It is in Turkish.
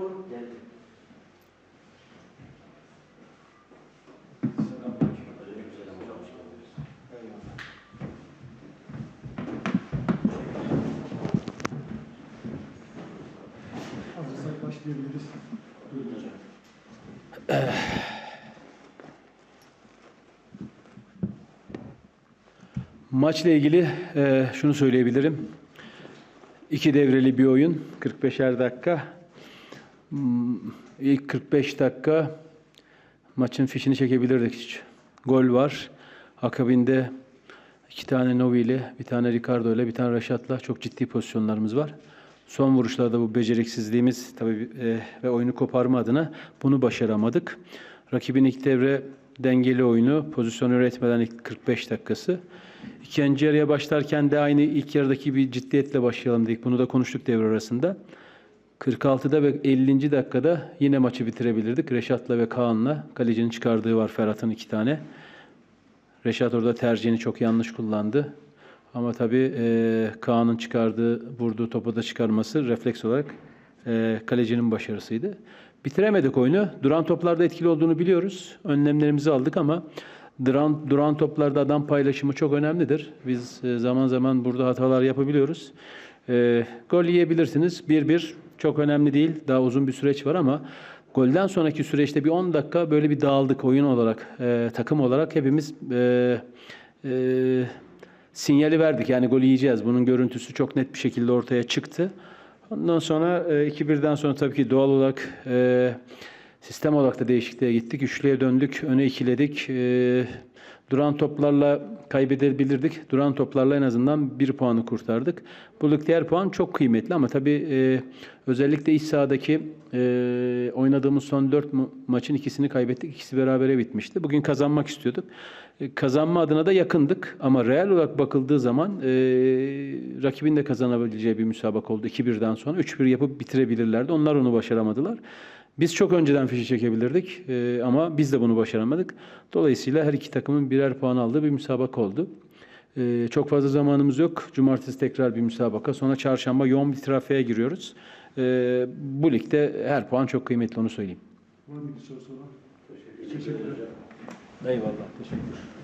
bu. Geldi. Maçla ilgili e, şunu söyleyebilirim. İki devreli bir oyun, 45'er dakika. Hmm, İlk 45 dakika maçın fişini çekebilirdik hiç. Gol var. Akabinde iki tane Novi ile, bir tane Ricardo ile, bir tane Reşat'la çok ciddi pozisyonlarımız var. Son vuruşlarda bu beceriksizliğimiz tabii e, ve oyunu koparma adına bunu başaramadık. Rakibin ilk devre dengeli oyunu, pozisyon üretmeden ilk 45 dakikası. İkinci yarıya başlarken de aynı ilk yarıdaki bir ciddiyetle başlayalım dedik. Bunu da konuştuk devre arasında. 46'da ve 50. dakikada yine maçı bitirebilirdik. Reşat'la ve Kaan'la. Kalecinin çıkardığı var Ferhat'ın iki tane. Reşat orada tercihini çok yanlış kullandı. Ama tabii e, Kaan'ın çıkardığı, vurduğu topu da çıkarması refleks olarak e, kalecinin başarısıydı. Bitiremedik oyunu. Duran toplarda etkili olduğunu biliyoruz. Önlemlerimizi aldık ama duran, duran toplarda adam paylaşımı çok önemlidir. Biz e, zaman zaman burada hatalar yapabiliyoruz. E, gol yiyebilirsiniz. 1-1 çok önemli değil. Daha uzun bir süreç var ama golden sonraki süreçte bir 10 dakika böyle bir dağıldık oyun olarak, e, takım olarak hepimiz e, e, sinyali verdik. Yani gol yiyeceğiz. Bunun görüntüsü çok net bir şekilde ortaya çıktı. Ondan sonra e, 2-1'den sonra tabii ki doğal olarak e, sistem olarak da değişikliğe gittik. Üçlüye döndük, öne ikiledik. E, duran toplarla kaybedebilirdik. Duran toplarla en azından bir puanı kurtardık. Buradaki diğer puan çok kıymetli ama tabii e, özellikle iç sahadaki e, oynadığımız son dört ma- maçın ikisini kaybettik. İkisi berabere bitmişti. Bugün kazanmak istiyorduk. E, kazanma adına da yakındık ama real olarak bakıldığı zaman e, rakibin de kazanabileceği bir müsabaka oldu. 2-1'den sonra 3-1 yapıp bitirebilirlerdi. Onlar onu başaramadılar. Biz çok önceden fişi çekebilirdik e, ama biz de bunu başaramadık. Dolayısıyla her iki takımın birer puan aldığı bir müsabaka oldu. E, çok fazla zamanımız yok. Cumartesi tekrar bir müsabaka. Sonra çarşamba yoğun bir trafiğe giriyoruz. E, bu ligde her puan çok kıymetli onu söyleyeyim. Var mı bir soru soran? Teşekkür ederim. Eyvallah. Teşekkür